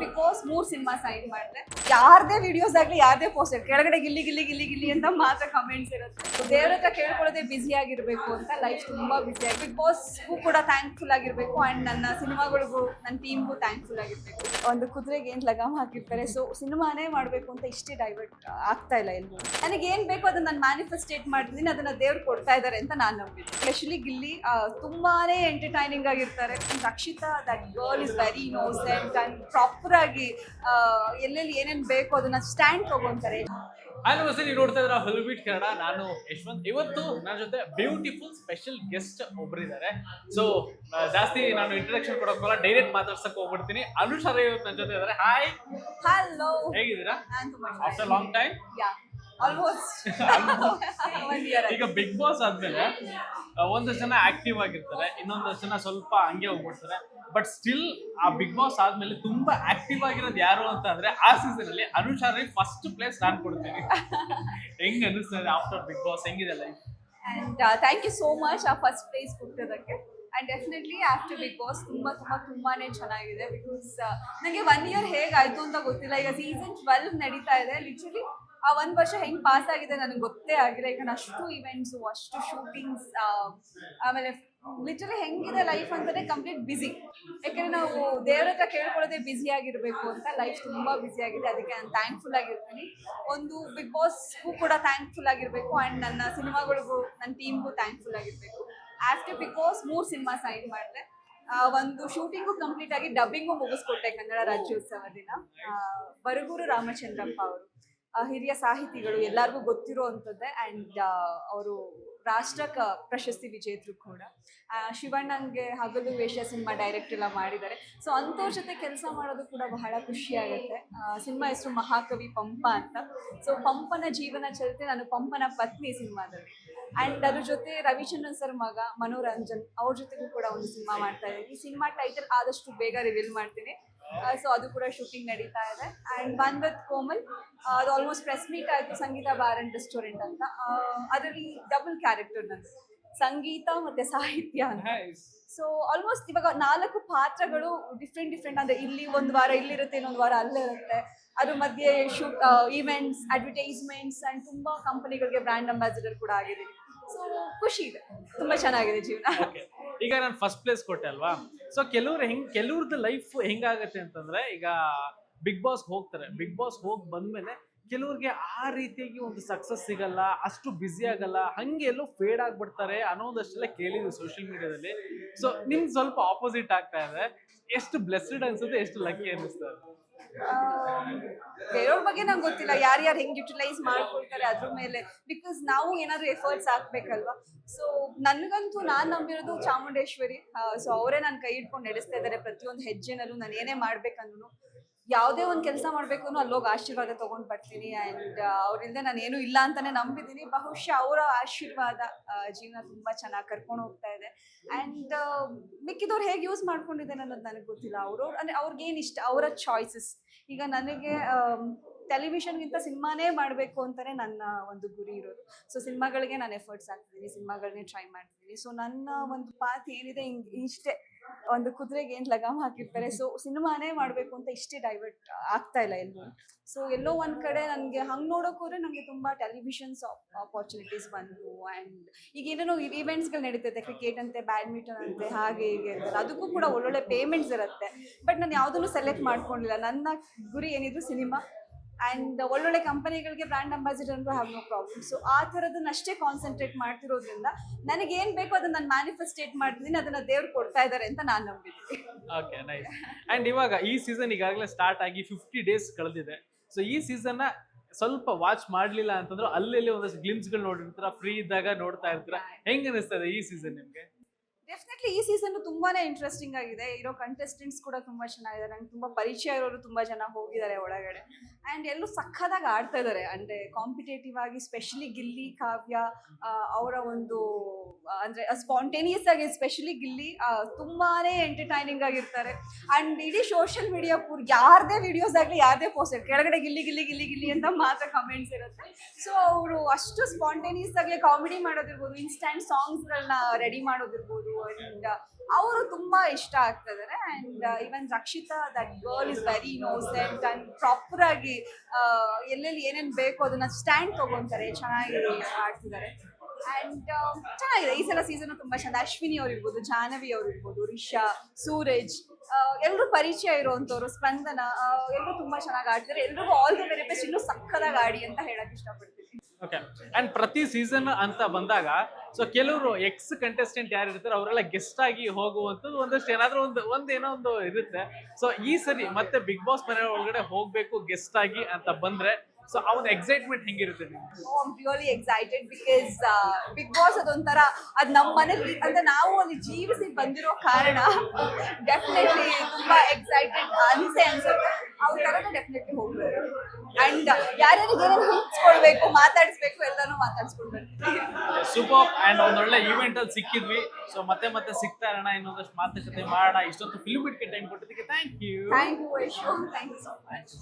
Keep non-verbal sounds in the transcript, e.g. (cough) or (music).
Big Boss ಮೂರ್ cinema sign ಮಾಡಿದ್ರೆ ಯಾರದೇ ವಿಡಿಯೋಸ್ ಆಗ್ಲಿ, ಯಾರ್ದೇ ಪೋಸ್ಟ್ ಕೆಳಗಡೆ ಗಿಲ್ಲಿ ಗಿಲ್ಲಿ ಗಿಲ್ಲಿ ಗಿಲ್ಲಿ ಅಂತ ಮಾತ್ರ ಕಮೆಂಟ್ಸ್ ಇರುತ್ತೆ. ದೇವ್ರ ಹತ್ರ ಕೇಳ್ಕೊಳ್ಳೋದೇ ಬ್ಯುಸಿ ಆಗಿರ್ಬೇಕು ಅಂತ ಲೈಫ್ ತುಂಬಾ ಬ್ಯುಸಿ ಆಗಿ ಬಿಗ್ ಬಾಸ್ಗೂ ಕೂಡ ಥ್ಯಾಂಕ್ಫುಲ್ ಆಗಿರ್ಬೇಕು ಅಂಡ್ ನನ್ನ ಸಿನಿಮಾಗಳಿಗೂ ನನ್ನ ಟೀಮ್ಗೂ ಥ್ಯಾಂಕ್ಫುಲ್ ಆಗಿರ್ಬೇಕು. ಒಂದು ಕುದುರೆಗೆ ಏನ್ ಲಗಾಮ್ ಹಾಕಿರ್ತಾರೆ. ಸೊ ಸಿನಿಮಾನೇ ಮಾಡಬೇಕು ಅಂತ ಇಷ್ಟೇ ಡೈವರ್ಟ್ ಆಗ್ತಾ ಇಲ್ಲ ಎಲ್ಲೂ ನನಗೆ ಏನ್ ಬೇಕು ಅದನ್ನ ನಾನು ಮ್ಯಾನಿಫೆಸ್ಟೇಟ್ ಮಾಡಿದ್ದೀನಿ ಅದನ್ನ ದೇವ್ರು ಕೊಡ್ತಾ ಇದ್ದಾರೆ ಅಂತ ನಾನು ನಂಬಿದ್ದೀನಿ. ಸ್ಪೆಷಲಿ ಗಿಲ್ಲಿ ತುಂಬಾನೇ ಎಂಟರ್ಟೈನಿಂಗ್ ಆಗಿರ್ತಾರೆ. Rakshita that girl is very innocent and proper ಆಗಿ ಆ, ಎಲ್ಲೆಲ್ಲಿ ಏನೇನ್ ಬೇಕು ಅದನ್ನ ಸ್ಟ್ಯಾಂಡ್ ತಗೊಂತಾರೆ. ಹಲೋ ನಮಸ್ತೆ ನೀವು ನೋಡ್ತಾ ಇದ್ರ ಹಲ್ಬೀಟ್ ಕನ್ನಡ. ನಾನು ಯಶವಂತ್. ಇವತ್ತು ನನ್ನ ಜೊತೆ ಬ್ಯೂಟಿಫುಲ್ ಸ್ಪೆಷಲ್ ಗೆಸ್ಟ್ ಒಬ್ಬರಿದ್ದಾರೆ ಸೊ ಜಾಸ್ತಿ ನಾನು ಇಂಟ್ರಡಕ್ಷನ್ ಕೊಡೋಕ್ಕಲ್ಲ ಡೈರೆಕ್ಟ್ ಮಾತಾಡ್ಸಕ್ ಹೋಗ್ಬಿಡ್ತೀನಿ. ಅನುಷಾರ ಇವತ್ತು ನನ್ನ ಜೊತೆ ಇದ್ದಾರೆ ಹಾಯ್ ಹಲೋ ಹೇಗಿದ್ದೀರಾ? After long time ya almost (laughs) ಈಗ ಬಿಗ್ ಬಾಸ್ ಆದ್ಮೇಲೆ ಒಂದಷ್ಟು ಜನ ಆಕ್ಟಿವ್ ಆಗಿರ್ತಾರೆ ಇನ್ನೊಂದಷ್ಟು ಜನ ಸ್ವಲ್ಪ ಹಂಗೆ ಹೋಗ್ಬಿಡ್ತಾರೆ. ಬಟ್ ಸ್ಟಿಲ್ ಆ ಬಿಗ್ ಬಾಸ್ ಆದ್ಮೇಲೆ ತುಂಬಾ ಆಕ್ಟಿವ್ ಆಗಿರೋದು ಯಾರು ಅಂತ ಅಂದ್ರೆ ಆ ಸೀಸನ್ ಅಲ್ಲಿ ಅನುಷಾರಿ ಫಸ್ಟ್ ಪ್ಲೇಸ್ ನಾನು ಕೊಡ್ತೀನಿ. (laughs) ಹೆಂಗ್ ಅನಿಸ್ತದೆ ಆಫ್ಟರ್ ಬಿಗ್ ಬಾಸ್ ಹೆಂಗಿದೆ life and thank you so much ಆ ಫಸ್ಟ್ ಪ್ಲೇಸ್ ಕೊಟ್ಟಿದ್ದಕ್ಕೆ. And definitely after Bigg Boss ತುಂಬ ತುಂಬ ತುಂಬಾನೇ ಚೆನ್ನಾಗಿದೆ ಬಿಕಾಸ್ ನನಗೆ ಒನ್ ಇಯರ್ ಹೇಗಾಯ್ತು ಅಂತ ಗೊತ್ತಿಲ್ಲ. ಈಗ ಸೀಸನ್ ಟ್ವೆಲ್ವ್ ನಡೀತಾ ಇದೆ ಲಿಟ್ರಲಿ ಆ ಒಂದು ವರ್ಷ ಹೆಂಗೆ ಪಾಸ್ ಆಗಿದೆ ನನಗೆ ಗೊತ್ತೇ ಆಗಿಲ್ಲ. ಯಾಕಂದ್ರೆ ಅಷ್ಟು ಇವೆಂಟ್ಸು ಅಷ್ಟು ಶೂಟಿಂಗ್ಸ್ ಆಮೇಲೆ ಲಿಟ್ರಲಿ ಹೆಂಗಿದೆ ಲೈಫ್ ಅಂತಂದ್ರೆ ಕಂಪ್ಲೀಟ್ ಬಿಸಿ ಯಾಕಂದ್ರೆ ನಾವು ದೇವ್ರ ಹತ್ರ ಕೇಳ್ಕೊಳ್ಳೋದೇ ಬ್ಯುಸಿ ಆಗಿರಬೇಕು ಅಂತ ಲೈಫ್ ತುಂಬಾ ಬ್ಯುಸಿ ಆಗಿದೆ. ಅದಕ್ಕೆ ನಾನು ಥ್ಯಾಂಕ್ಫುಲ್ ಆಗಿರ್ತೀನಿ. ಒಂದು ಬಿಗ್ ಬಾಸ್ಗೂ ಕೂಡ ಥ್ಯಾಂಕ್ಫುಲ್ ಆಗಿರ್ಬೇಕು ಆ್ಯಂಡ್ ನನ್ನ ಸಿನಿಮಾಗಳಿಗೂ ನನ್ನ ಟೀಮ್ಗೂ ಥ್ಯಾಂಕ್ಫುಲ್ ಆಗಿರ್ಬೇಕು. ಆಫ್ಟರ್ ಬಿಗ್ ಬಾಸ್ ಮೂರು ಸಿನಿಮಾ ಸೈನ್ ಮಾಡಿದೆ. ಒಂದು ಶೂಟಿಂಗು ಕಂಪ್ಲೀಟ್ ಆಗಿ ಡಬ್ಬಿಂಗು ಮುಗಿಸ್ಕೊಟ್ಟೆ ಕನ್ನಡ ರಾಜ್ಯೋತ್ಸವ ದಿನ. ಬರಗೂರು ರಾಮಚಂದ್ರಪ್ಪ ಅವರು. ಹಿರಿಯ ಸಾಹಿತಿಗಳು ಎಲ್ಲರಿಗೂ ಗೊತ್ತಿರೋ ಅಂಥದ್ದೇ ಆ್ಯಂಡ್ ಅವರು ರಾಷ್ಟ್ರ ಪ್ರಶಸ್ತಿ ವಿಜೇತರು ಕೂಡ. ಶಿವಣ್ಣಂಗೆ ಹಗಲು ವೇಷ ಸಿನಿಮಾ ಡೈರೆಕ್ಟ್ ಎಲ್ಲ ಮಾಡಿದ್ದಾರೆ. ಸೊ ಅಂಥವ್ರ ಜೊತೆ ಕೆಲಸ ಮಾಡೋದು ಕೂಡ ಬಹಳ ಖುಷಿ ಆಗುತ್ತೆ. ಸಿನಿಮಾ ಹೆಸರು ಮಹಾಕವಿ ಪಂಪ ಅಂತ. ಸೊ ಪಂಪನ ಜೀವನ ಚರಿತ್ರೆ ನಾನು ಪಂಪನ ಪತ್ನಿ ಸಿನಿಮಾದಲ್ಲಿ. ಆ್ಯಂಡ್ ಅದ್ರ ಜೊತೆ ರವಿಚಂದ್ರನ್ ಸರ್ ಮಗ ಮನೋರಂಜನ್ ಅವ್ರ ಜೊತೆಗೂ ಕೂಡ ಒಂದು ಸಿನಿಮಾ ಮಾಡ್ತಾ ಇದ್ದೀನಿ. ಈ ಸಿನಿಮಾ ಟೈಟಲ್ ಆದಷ್ಟು ಬೇಗ ರಿವೀಲ್ ಮಾಡ್ತೀನಿ. ಸೊ ಅದು ಕೂಡ ಶೂಟಿಂಗ್ ನಡೀತಾ ಇದೆ. ಆ್ಯಂಡ್ ಒನ್ ವಿತ್ ಕೋಮಲ್ ಅದು ಆಲ್ಮೋಸ್ಟ್ ಪ್ರೆಸ್ ಮೀಟ್ ಆಯಿತು ಸಂಗೀತ ಬಾರ್ ಅಂಡ್ ರೆಸ್ಟೋರೆಂಟ್ ಅಂತ. ಅದರಲ್ಲಿ ಡಬಲ್ ಕ್ಯಾರೆಕ್ಟರ್ ನಂದು ಸಂಗೀತ ಮತ್ತೆ ಸಾಹಿತ್ಯ ಅಂತ. ಸೊ ಆಲ್ಮೋಸ್ಟ್ ಇವಾಗ ನಾಲ್ಕು ಪಾತ್ರಗಳು ಡಿಫ್ರೆಂಟ್ ಡಿಫ್ರೆಂಟ್ ಅಂದ್ರೆ ಇಲ್ಲಿ ಒಂದು ವಾರ ಇಲ್ಲಿರುತ್ತೆ ಇನ್ನೊಂದು ವಾರ ಅಲ್ಲೇ ಇರುತ್ತೆ ಅದ್ರ ಮಧ್ಯೆ ಶೂಟ್ ಈವೆಂಟ್ಸ್ ಅಡ್ವರ್ಟೈಸ್ಮೆಂಟ್ಸ್ ಅಂಡ್ ತುಂಬಾ ಕಂಪನಿಗಳಿಗೆ ಬ್ರ್ಯಾಂಡ್ ಅಂಬಾಸಿಡರ್ ಕೂಡ ಆಗಿದ್ದೀನಿ. ಸೊ ಖುಷಿ ಇದೆ. ತುಂಬಾ ಚೆನ್ನಾಗಿದೆ ಜೀವನ. ಈಗ ನಾನು ಫಸ್ಟ್ ಪ್ಲೇಸ್ ಕೊಟ್ಟೆ ಅಲ್ವಾ? ಸೊ ಕೆಲವ್ರು ಹೆಂಗ್ ಕೆಲವ್ರದ್ದು ಲೈಫ್ ಹೆಂಗಾಗತ್ತೆ ಅಂತಂದ್ರೆ, ಈಗ ಬಿಗ್ ಬಾಸ್ ಹೋಗ್ತಾರೆ. ಬಿಗ್ ಬಾಸ್ ಹೋಗಿ ಬಂದ್ಮೇಲೆ ಕೆಲವ್ರಿಗೆ ಆ ರೀತಿಯಾಗಿ ಒಂದು ಸಕ್ಸಸ್ ಸಿಗಲ್ಲ, ಅಷ್ಟು ಬ್ಯುಸಿ ಆಗಲ್ಲ, ಹಂಗೆ ಎಲ್ಲೋ ಫೇಡ್ ಆಗ್ಬಿಡ್ತಾರೆ ಅನ್ನೋದಷ್ಟೆಲ್ಲ ಕೇಳಿದ್ವಿ ಸೋಷಿಯಲ್ ಮೀಡಿಯಾದಲ್ಲಿ ಸೊ ನಿಮ್ಗೆ ಸ್ವಲ್ಪ ಆಪೋಸಿಟ್ ಆಗ್ತಾ ಇದೆ. ಎಷ್ಟು ಬ್ಲೆಸ್ಡ್ ಅನ್ಸುತ್ತೆ, ಎಷ್ಟು ಲಕ್ಕಿ ಅನ್ನಿಸ್ತದೆ ಬೇರೆಯವ್ರ ಬಗ್ಗೆ ನಂಗೆ ಗೊತ್ತಿಲ್ಲ. ಯಾರ್ಯಾರು ಹೆಂಗ್ ಯುಟಿಲೈಸ್ ಮಾಡ್ಕೊಳ್ತಾರೆ ಅದ್ರ ಮೇಲೆ. ಬಿಕಾಸ್ ನಾವು ಏನಾದ್ರು ಎಫರ್ಟ್ಸ್ ಹಾಕ್ಬೇಕಲ್ವಾ ಸೊ ನನಗಂತೂ ನಾನು ನಂಬಿರೋದು ಚಾಮುಂಡೇಶ್ವರಿ. ಸೊ ಅವರೇ ನಾನು ಕೈ ಇಟ್ಕೊಂಡು ನಡೆಸ್ತಾ ಇದ್ದಾರೆ ಪ್ರತಿಯೊಂದು ಹೆಜ್ಜೆನಲ್ಲೂ ನಾನು ಏನೇ ಮಾಡ್ಬೇಕಂದ್ರು ಯಾವುದೇ ಒಂದು ಕೆಲಸ ಮಾಡಬೇಕು ಅಲ್ಲೋಗಿ ಆಶೀರ್ವಾದ ತಗೊಂಡ್ ಬರ್ತೀನಿ ಆ್ಯಂಡ್ ಅವರಿಂದ ನಾನು ಏನೂ ಇಲ್ಲ ಅಂತಾನೆ ನಂಬಿದ್ದೀನಿ. ಬಹುಶಃ ಅವರ ಆಶೀರ್ವಾದ ಜೀವನ ತುಂಬಾ ಚೆನ್ನಾಗಿ ಕರ್ಕೊಂಡು ಹೋಗ್ತಾ ಇದೆ. ಆ್ಯಂಡ್ ಮಿಕ್ಕಿದವ್ರು ಹೇಗೆ ಯೂಸ್ ಮಾಡ್ಕೊಂಡಿದ್ದೇನೆ ಅನ್ನೋದು ನನಗೆ ಗೊತ್ತಿಲ್ಲ. ಅವರು, ಅಂದರೆ ಅವ್ರಿಗೇನು ಇಷ್ಟ, ಅವರ ಚಾಯ್ಸಸ್ ಈಗ ನನಗೆ ಟೆಲಿವಿಷನ್ಗಿಂತ ಸಿನಿಮಾನೇ ಮಾಡಬೇಕು ಅಂತಲೇ ನನ್ನ ಒಂದು ಗುರಿ ಇರೋದು. ಸೊ ಸಿನಿಮಾಗಳಿಗೆ ನಾನು ಎಫರ್ಟ್ಸ್ ಹಾಕ್ತೀನಿ ಸಿನಿಮಾಗಳನ್ನೇ ಟ್ರೈ ಮಾಡ್ತೀನಿ ಸೊ ನನ್ನ ಒಂದು ಪಾತ್ ಏನಿದೆ ಹಿಂಗ್, ಇಷ್ಟೇ. ಒಂದು ಕುದುರೆಗೆ ಏನು ಲಗಾಮ್ ಹಾಕಿರ್ತಾರೆ ಸೊ ಸಿನಿಮಾನೇ ಮಾಡಬೇಕು ಅಂತ ಇಷ್ಟೇ ಡೈವರ್ಟ್ ಆಗ್ತಾ ಇಲ್ಲ ಎಲ್ಲೂ ಸೊ ಎಲ್ಲೋ ಒಂದು ಕಡೆ ನನಗೆ ಹಂಗೆ ನೋಡೋಕೆ ಹೋದ್ರೆ ನನಗೆ ತುಂಬ ಟೆಲಿವಿಷನ್ಸ್ ಅಪರ್ಚುನಿಟೀಸ್ ಬಂತು ಆ್ಯಂಡ್ ಈಗ ಏನೇನೋ ಇವೆಂಟ್ಸ್ಗಳು ನಡೀತೈತೆ ಕ್ರಿಕೆಟ್ ಅಂತೆ ಬ್ಯಾಡ್ಮಿಂಟನ್ ಅಂತೆ, ಹಾಗೆ ಹೀಗೆ ಅಂತ. ಅದಕ್ಕೂ ಕೂಡ ಒಳ್ಳೊಳ್ಳೆ ಪೇಮೆಂಟ್ಸ್ ಇರುತ್ತೆ. ಬಟ್ ನಾನು ಯಾವುದನ್ನು ಸೆಲೆಕ್ಟ್ ಮಾಡ್ಕೊಂಡಿಲ್ಲ. ನನ್ನ ಗುರಿ ಏನಿದ್ರು ಸಿನಿಮಾ ಆ್ಯಂಡ್ ಒಳ್ಳೊಳ್ಳೆ ಕಂಪನಿಗಳಿಗೆ ಬ್ರ್ಯಾಂಡ್ ಅಂಬಾಸಿಡರ್ ಅಂದ್ರೆ ಹ್ಯಾವ್ ನೋ ಪ್ರಾಬ್ಲಮ್ ಸೊ ಆ ಥರದನ್ನ ಅಷ್ಟೇ ಕಾನ್ಸಂಟ್ರೇಟ್ ಮಾಡ್ತಿರೋದ್ರಿಂದ ನನಗೆ ಏನು ಬೇಕೋ ಅದನ್ನ ನಾನು ಮ್ಯಾನಿಫೆಸ್ಟೇಟ್ ಮಾಡ್ತೀನಿ ಅದನ್ನ ದೇವ್ರು ಕೊಡ್ತಾ ಇದ್ದಾರೆ ಅಂತ ನಾನು ನಂಬಿದ್ದೀನಿ ಓಕೆ ನೈಸ್ ಆ್ಯಂಡ್ ಇವಾಗ ಈ ಸೀಸನ್ ಈಗಾಗಲೇ ಸ್ಟಾರ್ಟ್ ಆಗಿ ಫಿಫ್ಟಿ ಡೇಸ್ ಕಳೆದಿದೆ. ಸೊ ಈ ಸೀಸನ್ನ ಸ್ವಲ್ಪ ವಾಚ್ ಮಾಡ್ಲಿಲ್ಲ ಅಂತಂದ್ರೆ ಅಲ್ಲಲ್ಲಿ ಒಂದಷ್ಟು ಗ್ಲಿಮ್ಸ್ಗಳು ನೋಡಿರ್ತಾರ ಫ್ರೀ ಇದ್ದಾಗ ನೋಡ್ತಾ ಇರ್ತೀರ? ಹೆಂಗ್ ಅನಿಸ್ತದೆ ಈ ಸೀಸನ್ ನಿಮ್ಗೆ? ಡೆಫಿನೆಟ್ಲಿ ಈ ಸೀಸನ್ ತುಂಬಾನೇ ಇಂಟ್ರೆಸ್ಟಿಂಗ್ ಆಗಿದೆ. ಇರೋ ಕಂಟೆಸ್ಟೆಂಟ್ಸ್ ಕೂಡ ತುಂಬಾ ಚೆನ್ನಾಗಿದೆ ನಂಗೆ ತುಂಬಾ ಪರಿಚಯ ಇರೋರು ತುಂಬಾ ಜನ ಹೋಗಿದ್ದಾರೆ ಒಳಗಡೆ. ಆ್ಯಂಡ್ ಎಲ್ಲರೂ ಸಖತ್ತಾಗಿ ಆಡ್ತಾ ಇದ್ದಾರೆ ಅಂದರೆ ಕಾಂಪಿಟೇಟಿವ್ ಆಗಿ ಸ್ಪೆಷಲಿ ಗಿಲ್ಲಿ, ಕಾವ್ಯ ಅವರ ಒಂದು, ಅಂದರೆ ಸ್ಪಾಂಟೇನಿಯಸ್ ಆಗಿ ಸ್ಪೆಷಲಿ ಗಿಲ್ಲಿ ತುಂಬಾ ಎಂಟರ್ಟೈನಿಂಗ್ ಆಗಿರ್ತಾರೆ ಆ್ಯಂಡ್ ಇಡೀ ಸೋಷಿಯಲ್ ಮೀಡಿಯಾ ಪೂರ್ ಯಾರದೇ ವಿಡಿಯೋಸ್ ಆಗಲಿ ಯಾರದೇ ಪೋಸ್ಟ್ ಕೆಳಗಡೆ ಗಿಲ್ಲಿ ಗಿಲ್ಲಿ ಗಿಲ್ಲಿ ಗಿಲ್ಲಿ ಅಂತ ಮಾತ್ರ ಕಮೆಂಟ್ಸ್ ಇರುತ್ತೆ. ಸೊ ಅವರು ಅಷ್ಟು ಸ್ಪಾಂಟೇನಿಯಸ್ ಆಗಿ ಕಾಮಿಡಿ ಮಾಡೋದಿರ್ಬೋದು ಇನ್ಸ್ಟ್ಯಾಂಟ್ ಸಾಂಗ್ಸ್ಗಳನ್ನ ರೆಡಿ ಮಾಡೋದಿರ್ಬೋದು ಆ್ಯಂಡ್ ಅವರು ತುಂಬ ಇಷ್ಟ ಆಗ್ತಿದ್ದಾರೆ and even Rakshita that girl is very innocent and proper ಆಗಿ ಎಲ್ಲೆಲ್ಲಿ ಏನೇನು ಬೇಕು ಅದನ್ನ ಸ್ಟ್ಯಾಂಡ್ ತಗೊಂತಾರೆ, ಚೆನ್ನಾಗಿ ಆಡ್ತಿದ್ದಾರೆ. ಅಂಡ್ ಚೆನ್ನಾಗಿದೆ. ಈ ಸಲ ಸೀಸನ್ ತುಂಬಾ ಚೆಂದ. ಅಶ್ವಿನಿ ಅವ್ರು ಜಾಹ್ನವಿ ಅವ್ರು ಇರ್ಬೋದು ರಿಷಾ, ಸೂರಜ್ ಎಲ್ಲರೂ ಪರಿಚಯ ಇರುವಂತವ್ರು, ಸ್ಪಂದನ ಎಲ್ಲರೂ ತುಂಬಾ ಚೆನ್ನಾಗಿ ಆಡ್ತಾರೆ ಎಲ್ರಿಗೂ ಆಲ್ ದಿ ವೆರಿ ಬೆಸ್ಟ್ ಇನ್ನೂ ಸಕ್ಕದಾಗಿ ಆಡಿ ಅಂತ ಹೇಳಕ್ ಇಷ್ಟಪಡ್ತೀನಿ. ಓಕೆ ಅಂಡ್ ಪ್ರತಿ ಸೀಸನ್ ಅಂತ ಬಂದಾಗ ಸೊ ಕೆಲವರು ಎಕ್ಸ್ ಕಂಟೆಸ್ಟೆಂಟ್ ಯಾರು ಇರ್ತಾರೆ ಅವರೆಲ್ಲ ಗೆಸ್ಟ್ ಆಗಿ ಹೋಗುವಂಥದ್ದು ಒಂದಷ್ಟು ಏನಾದ್ರೂ ಒಂದು ಒಂದು ಏನೋ ಒಂದು ಇರುತ್ತೆ. ಸೊ ಈ ಸರಿ ಮತ್ತೆ ಬಿಗ್ ಬಾಸ್ ಮನೆ ಒಳಗಡೆ ಹೋಗಬೇಕು ಗೆಸ್ಟ್ ಆಗಿ ಅಂತ ಬಂದ್ರೆ ಸೊ ಅವನ ಎಕ್ಸೈಟ್ಮೆಂಟ್ ಹೆಂಗಿರುತ್ತೆ really excited because Bigg Boss ಅದೊಂಥರ ಅದು ನಮ್ಮ ಮನೇಲಿ ಅಂದ್ರೆ ನಾವು ಅಲ್ಲಿ ಜೀವಿಸಿ ಬಂದಿರೋ ಕಾರಣ ಡೆಫಿನೆಟ್ಲಿ ತುಂಬಾ ಎಕ್ಸೈಟೆಡ್ ಅನಿಸೆ ಅನ್ಸುತ್ತೆ. ಅವ್ರ ಥರನೇ ಡೆಫಿನೆಟ್ಲಿ ಹೋಗ್ಬೇಕು. ಅಂಡ್ ಯಾರ್ಯಾರಿಗೆ ಏನೇನು ಹಿಂಚ್ಕೊಳ್ಬೇಕು ಮಾತಾಡಿಸ್ಬೇಕು ಎಲ್ಲಾನು ಮಾತಾಡಿಸ್ಕೊಂಡು ಸೂಪರ್ ಅಂಡ್ ಒಂದೊಳ್ಳೆ ಈವೆಂಟ್ ಅಲ್ಲಿ ಸಿಕ್ಕಿದ್ವಿ. ಸೊ ಮತ್ತೆ ಮತ್ತೆ ಸಿಗ್ತಾ ಇರೋಣ ಇನ್ನೊಂದಷ್ಟು ಮಾತುಕತೆ ಮಾಡೋಣ. ಇಷ್ಟೊತ್ತು ಫಿಲ್ಮ್ ಇಟ್ಕೆ ಟೈಮ್ ಕೊಟ್ಟಿದ್ದಕ್ಕೆ thank you thank you thank you so much